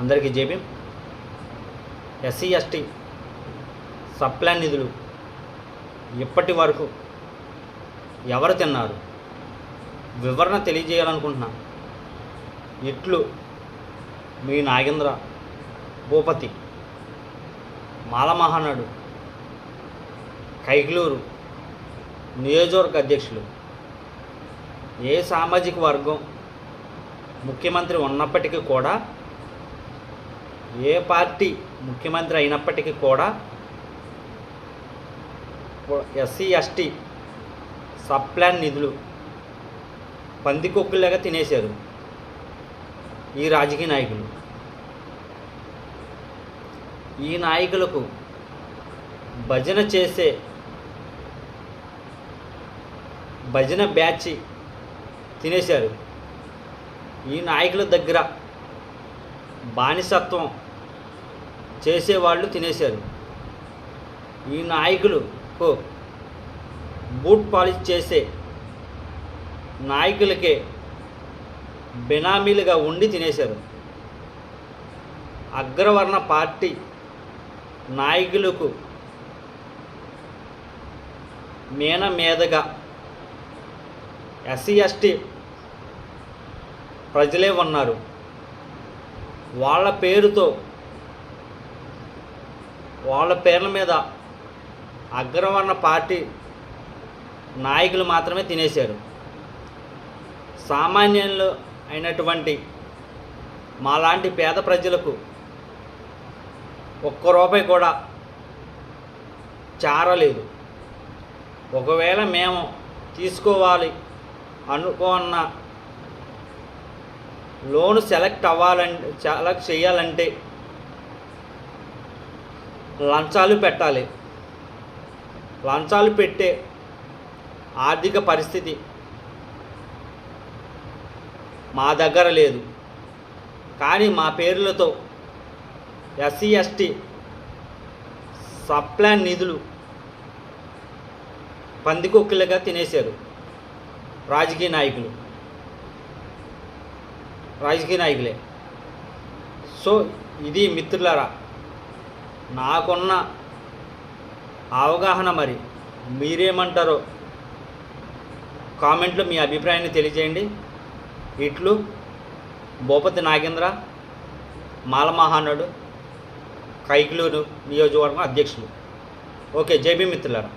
అందరికీ JB SC ST sub plan నిధులు ఇప్పటి వరకు ఎవరు తిన్నారు? వివరణ తెలియజేయాలనుకుంటున్నా. ఇట్లు మీ నాగేంద్ర భూపతి మాలమహానాడు కైగ్లూరు నియోజకవర్గ అధ్యక్షులు. ఏ సామాజిక వర్గం ముఖ్యమంత్రి ఉన్నప్పటికీ కూడా ఏ పార్టీ ముఖ్యమంత్రి అయినప్పటికీ కూడా ఎస్సీ ఎస్టీ సప్లాన్ నిధులు పందికొక్కులాగా తినేశారు ఈ రాజకీయ నాయకులు. ఈ నాయకులకు భజన చేసే భజన బ్యాచ్ తినేశారు. ఈ నాయకుల దగ్గర బానిసత్వం చేసేవాళ్ళు తినేశారు. ఈ నాయకులకు బూట్ పాలిష్ చేసే నాయకులకే బినామీలుగా ఉండి తినేశారు. అగ్రవర్ణ పార్టీ నాయకులకు మీన మీదగా ఎస్సీ ఎస్టీ ప్రజలే ఉన్నారు. వాళ్ళ పేరుతో వాళ్ళ పేర్ల మీద అగ్రవర్ణ పార్టీ నాయకులు మాత్రమే తినేశారు. సామాన్యులు అయినటువంటి మాలాంటి పేద ప్రజలకు ఒక్క రూపాయి కూడా చారలేదు. ఒకవేళ మేము తీసుకోవాలి అనుకున్న లోన్ సెలెక్ట్ అవ్వాలంటే సెలెక్ట్ చేయాలంటే లంచాలు పెట్టాలి. లంచాలు పెట్టే ఆర్థిక పరిస్థితి మా దగ్గర లేదు. కానీ మా పేర్లతో ఎస్సీ ఎస్టీ సప్లాన్ నిధులు పందికొక్కులుగా తినేశారు రాజకీయ నాయకులు. రాజకీయ నాయకులే. సో ఇది మిత్రులారా నాకున్న అవగాహన మరి మీరేమంటారో కామెంట్లో మీ అభిప్రాయాన్ని తెలియజేయండి. ఇట్లు భూపతి నాగేంద్ర మాలమహానుడు కైకులూరు నియోజకవర్గం అధ్యక్షులు. ఓకే జేబీ మిత్రులారా.